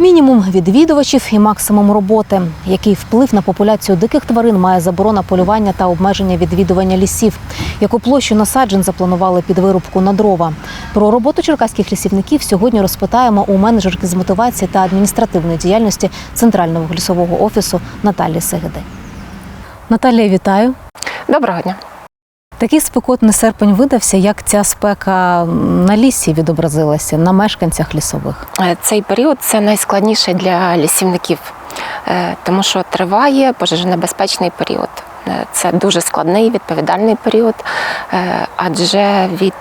Мінімум відвідувачів і максимум роботи. Який вплив на популяцію диких тварин має заборона полювання та обмеження відвідування лісів? Яку площу насаджень запланували під вирубку на дрова? Про роботу черкаських лісівників сьогодні розпитаємо у менеджерки з мотивації та адміністративної діяльності Центрального лісового офісу Наталії Сегеди. Наталія, вітаю. Доброго дня. Такий спекотний серпень видався, як ця спека на лісі відобразилася на мешканцях лісових. Е, Цей період це найскладніший для лісівників, е, тому що триває пожежонебезпечний період. Е, Це дуже складний відповідальний період, адже від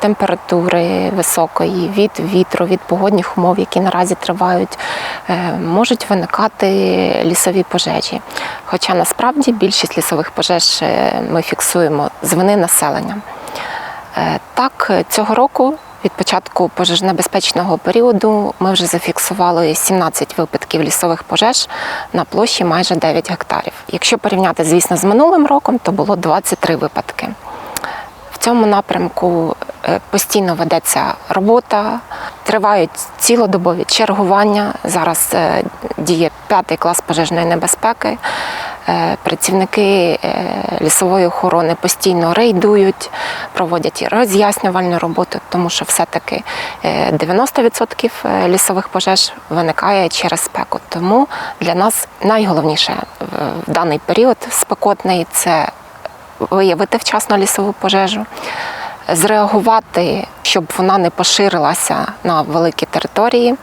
температури високої, від вітру, від погодних умов, які наразі тривають, можуть виникати лісові пожежі. Хоча насправді більшість лісових пожеж е, ми фіксуємо з вини населення. Е, Так, цього року від початку пожежнебезпечного періоду ми вже зафіксували 17 випадків лісових пожеж на площі майже 9 гектарів. Якщо порівняти, звісно, з минулим роком, то було 23 випадки. Цьому напрямку е, постійно ведеться робота, тривають цілодобові чергування. Зараз е, діє п'ятий клас пожежної небезпеки. Е, Працівники лісової охорони постійно рейдують, проводять роз'яснювальну роботу, тому що все-таки е, 90% лісових пожеж виникає через спеку. Тому для нас найголовніше в даний період спекотний це виявити вчасно лісову пожежу, зреагувати, щоб вона не поширилася на великі території.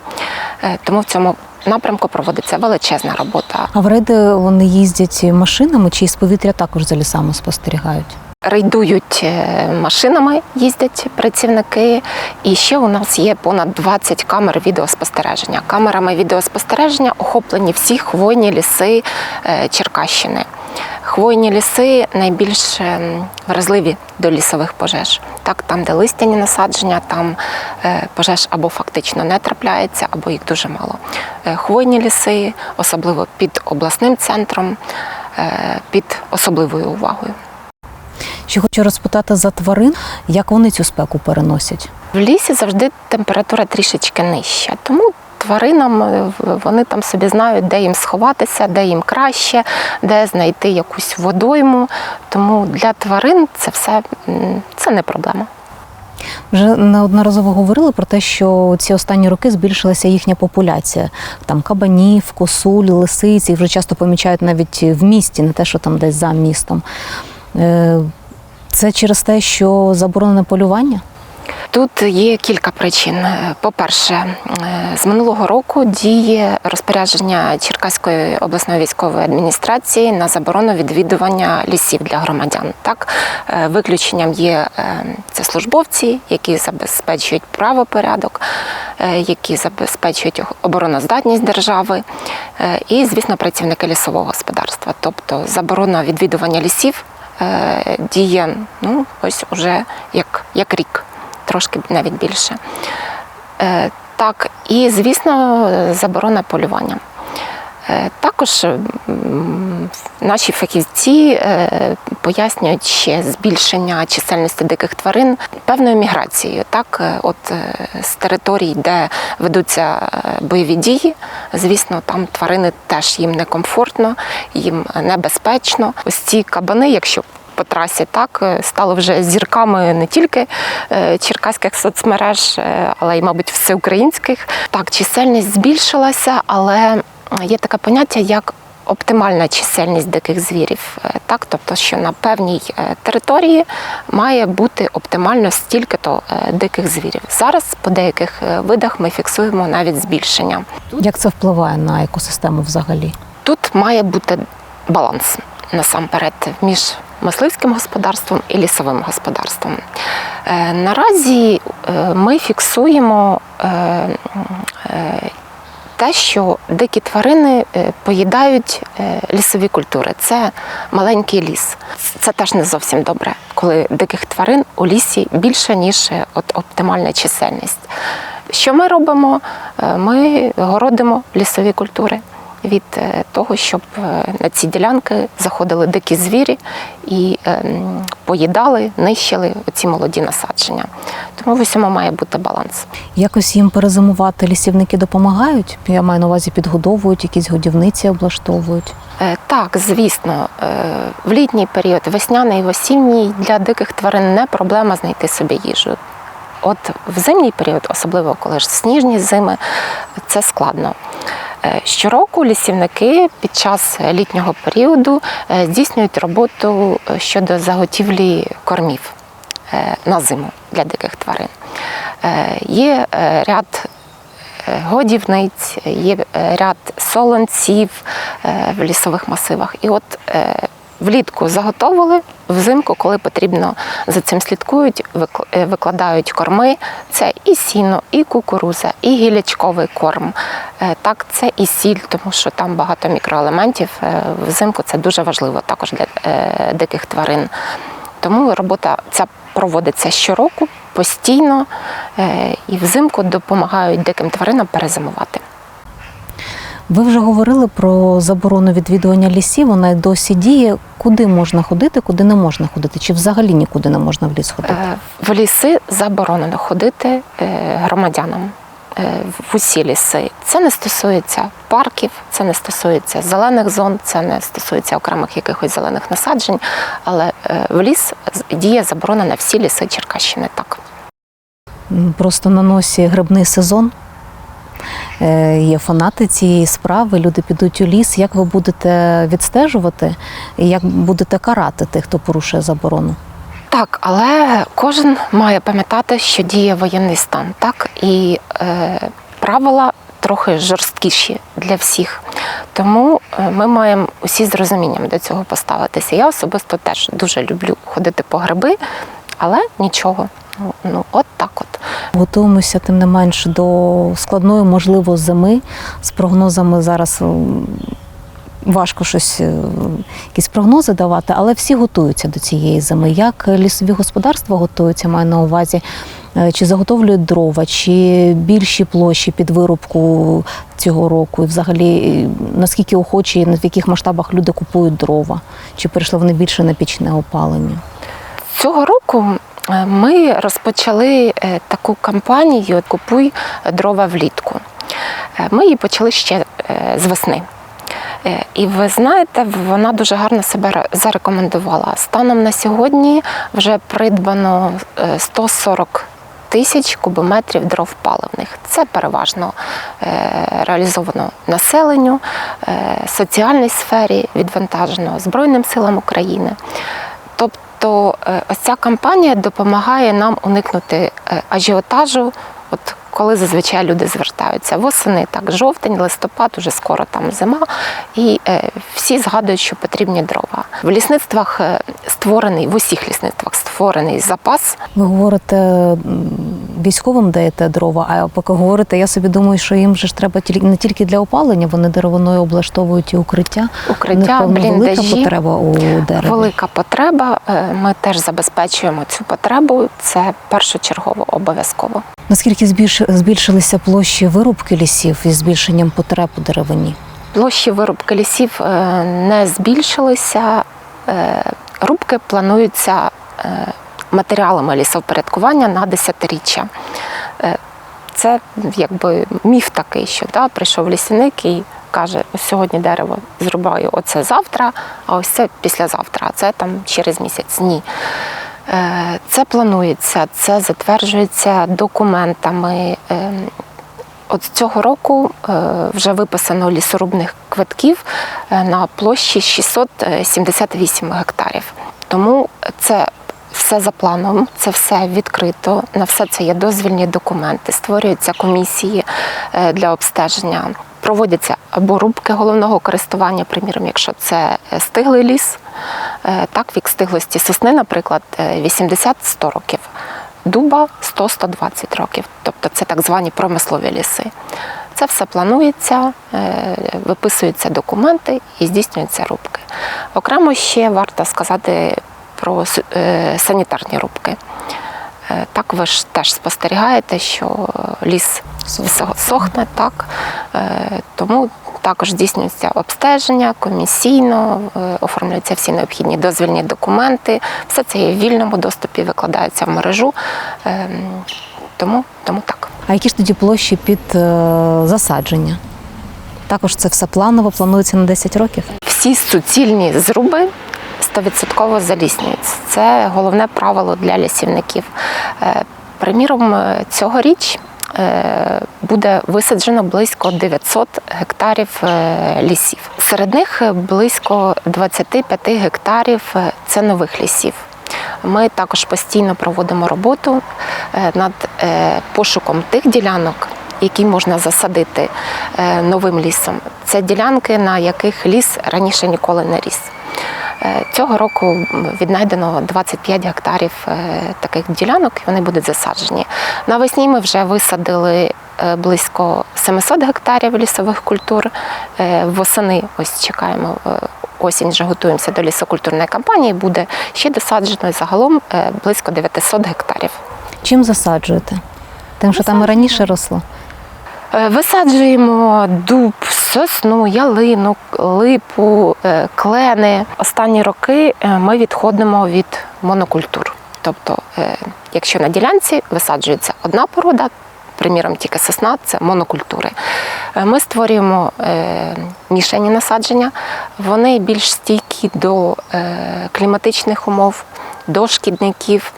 Е, Тому в цьому напрямку проводиться величезна робота. А в рейди вони їздять машинами чи з повітря також за лісами спостерігають? Рейдують е, машинами, їздять працівники, і ще у нас є понад 20 камер відеоспостереження. Камерами відеоспостереження охоплені всі хвойні ліси е, Черкащини. Хвойні ліси найбільш ем, вразливі до лісових пожеж. Так, там, де листяні насадження, там е, пожеж або фактично не трапляється, або їх дуже мало. Е, Хвойні ліси, особливо під обласним центром, е, під особливою увагою. Ще хочу розпитати за тварин, як вони цю спеку переносять. В лісі завжди температура трішечки нижча, тому тваринам е, вони там собі знають, де їм сховатися, де їм краще, де знайти якусь водойму. Тому для тварин це все це не проблема. Вже неодноразово говорили про те, що ці останні роки збільшилася їхня популяція. Там кабанів, косуль, лисиці, вже часто помічають навіть в місті, не те, що там десь за містом. Е, Це через те, що заборонене полювання? Тут є кілька причин. Е, По-перше, е, з минулого року діє розпорядження Черкаської обласної військової адміністрації на заборону відвідування лісів для громадян. Так, Е, виключенням є це службовці, які забезпечують правопорядок, які забезпечують обороноздатність держави, і, звісно, працівники лісового господарства. Тобто заборона відвідування лісів діє ну, ось уже як, як рік трошки навіть більше. Е, Так, і звісно, заборона полювання. Е, Також наші фахівці е, пояснюють ще збільшення чисельності диких тварин певною міграцією. Так, от з територій, де ведуться бойові дії, звісно, там тварини теж їм некомфортно, їм небезпечно. Ось ці кабани, якщо по трасі так е, стали вже зірками не тільки е, черкаських соцмереж, е, але й, мабуть, всеукраїнських. Так, чисельність збільшилася, але є таке поняття як. Оптимальна чисельність диких звірів, так, тобто, що на певній території має бути оптимально стільки-то диких звірів. Зараз по деяких видах ми фіксуємо навіть збільшення. Як це впливає на екосистему взагалі? Тут має бути баланс насамперед між мисливським господарством і лісовим господарством. Е, Наразі е, ми фіксуємо е, те, що дикі тварини поїдають лісові культури. Це маленький ліс. Це теж не зовсім добре, коли диких тварин у лісі більше, ніж от оптимальна чисельність. Що ми робимо? Ми городимо лісові культури. Від е, того, щоб е, на ці ділянки заходили дикі звірі і е, поїдали, нищили ці молоді насадження. Тому в усьому має бути баланс. Якось їм перезимувати лісівники допомагають? Я маю на увазі підгодовують, якісь годівниці облаштовують. Е, Так, звісно, в літній період, весняний, осінній для диких тварин не проблема знайти собі їжу. От в зимній період, особливо коли ж сніжні зими, це складно. Е, Щороку лісівники під час літнього періоду е, здійснюють роботу е, щодо заготівлі кормів на зиму для диких тварин. Є ряд годівниць, є ряд солонців в лісових масивах. І от влітку заготовили, взимку, коли потрібно, за цим слідкують, е, викладають корми. Це і сіно, і кукуруза, і гілячковий корм. Е, Так, це і сіль, тому що там багато мікроелементів. Е, Взимку це дуже важливо також для диких тварин. Тому робота ця проводиться щороку, постійно, і взимку допомагають диким тваринам перезимувати. Ви вже говорили про заборону відвідування лісів. Вона й досі діє. Куди можна ходити, куди не можна ходити? Чи взагалі нікуди не можна в ліс ходити? Е, В ліси заборонено ходити е, громадянам. е, В усі ліси. Це не стосується парків, це не стосується зелених зон, це не стосується окремих якихось зелених насаджень, але в ліс діє заборона на всі ліси Черкащини. Так. Просто на носі грибний сезон. Е, Є фанати цієї справи, люди підуть у ліс. Як ви будете відстежувати і як будете карати тих, хто порушує заборону? Так, але кожен має пам'ятати, що діє воєнний стан, так і е, правила трохи жорсткіші для всіх. Тому е, ми маємо усі з розумінням до цього поставитися. Я особисто теж дуже люблю ходити по гриби, але нічого. Ну, ну от так от. Готуємося тим не менш до складної, можливо, зими з прогнозами зараз. Важко щось, е, якісь прогнози давати, але всі готуються до цієї зими. Як лісові господарства готуються, маю на увазі, Е, чи заготовлюють дрова, чи більші площі під вирубку цього року, і взагалі наскільки охочі, в яких масштабах люди купують дрова, чи перейшли вони більше на пічне опалення? Цього року ми розпочали е, таку кампанію Купуй дрова влітку. Е, Ми її почали ще е, з весни. Е, І ви знаєте, вона дуже гарно себе зарекомендувала. Станом на сьогодні вже придбано е, 140 тисяч кубометрів дров паливних. Це переважно е, реалізовано населенню, е, соціальній сфері відвантажено Збройним силам України. Тобто е, ось ця кампанія допомагає нам уникнути е, ажіотажу. От коли зазвичай люди звертаються восени, так жовтень, листопад, уже скоро там зима, і е, всі згадують, що потрібні дрова. В лісництвах е, створений в усіх лісництвах створений запас Ви говорите, військовим даєте дрова, а поки говорите, я собі думаю, що їм же ж треба тільки не тільки для опалення, вони деревиною облаштовують і укриття. укриття, певно, велика бліндажі. потреба у дереві. Велика потреба. Е, Ми теж забезпечуємо цю потребу. Це першочергово обов'язково. Наскільки збільш- збільшилися площі вирубки лісів із збільшенням потреб у деревині? Площі вирубки лісів е, не збільшилися. Е, Рубки плануються матеріалами лісовпорядкування на десятиріччя. Е, Це якби міф такий, що да, прийшов лісівник і каже, ось сьогодні дерево зрубаю оце завтра, а ось це післязавтра, а це там через місяць. Ні. Е, Це планується, це затверджується документами. Е, От цього року вже виписано лісорубних квитків на площі 678 гектарів. Тому це все за планом, це все відкрито, на все це є дозвільні документи, створюються комісії е, для обстеження. Проводяться або рубки головного користування, приміром, якщо це е, стиглий ліс, е, так вік стиглості сосни, наприклад, е, 80-100 років дуба 100-120 років. Тобто це так звані промислові ліси. Це все планується, виписуються документи і здійснюються рубки. Окремо ще варто сказати про е, санітарні рубки. Е, Так ви ж теж спостерігаєте, що ліс Сохне. сохне, так. Е, Тому також здійснюється обстеження комісійно, оформлюються всі необхідні дозвільні документи. Все це є в вільному доступі, викладається в мережу. Тому, тому так. А які ж тоді площі під засадження? Також це все планово, планується на 10 років. Всі суцільні зруби 100% заліснюються. Це головне правило для лісівників. Е, Приміром, е, цьогоріч е, буде висаджено близько 900 гектарів лісів. Серед них близько 25 гектарів це нових лісів. Ми також постійно проводимо роботу над пошуком тих ділянок, які можна засадити новим лісом. Це ділянки, на яких ліс раніше ніколи не ріс. Е, Цього року віднайдено 25 гектарів е, таких ділянок, і вони будуть засаджені. Навесні ми вже висадили е, близько 700 гектарів лісових культур. Восени ось чекаємо. Осінь вже готуємося до лісокультурної кампанії. Буде ще досаджено загалом близько 900 гектарів. Чим засаджуєте? Тим, що там і раніше росло. Висаджуємо дуб, сосну, ялину, липу, е, клени. Останні роки е, ми відходимо від монокультур. Тобто, е, якщо на ділянці висаджується одна порода, приміром тільки сосна, це монокультури. Ми створюємо мішені насадження, вони більш стійкі до кліматичних умов, до шкідників.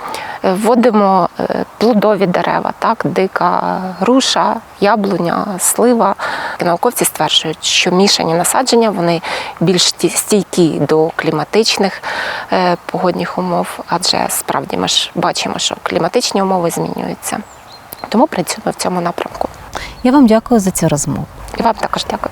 Е, Вводимо е, плодові дерева, так, дика груша, яблуня, слива. Науковці стверджують, що мішані насадження вони більш сті- стійкі до кліматичних е, погодних умов, адже справді ми ж бачимо, що кліматичні умови змінюються. Тому працюємо в цьому напрямку. Я вам дякую за цю розмову. І вам також дякую.